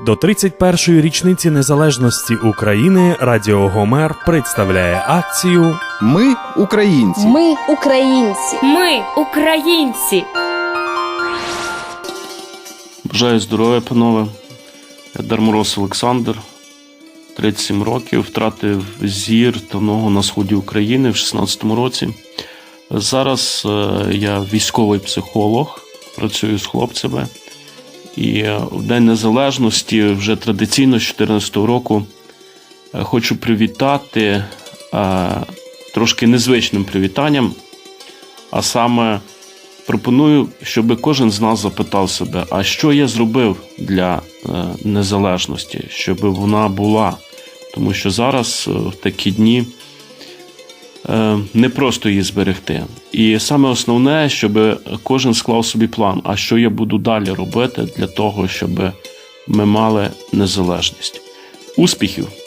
До 31-ї річниці незалежності України Радіо Гомер представляє акцію Ми українці. Ми українці. Ми українці. Бажаю здоров'я, панове. Я Дармороз Олександр, 37 років, втратив зір та ногу на сході України в 16-му році. Зараз е, я військовий психолог, працюю з хлопцями. І е, в День Незалежності вже традиційно з 2014 року е, хочу привітати е, трошки незвичним привітанням, а саме пропоную, щоб кожен з нас запитав себе, а що я зробив для незалежності, щоб вона була. Тому що зараз в такі дні не просто її зберегти. І саме основне, щоб кожен склав собі план, а що я буду далі робити для того, щоб ми мали незалежність. Успіхів!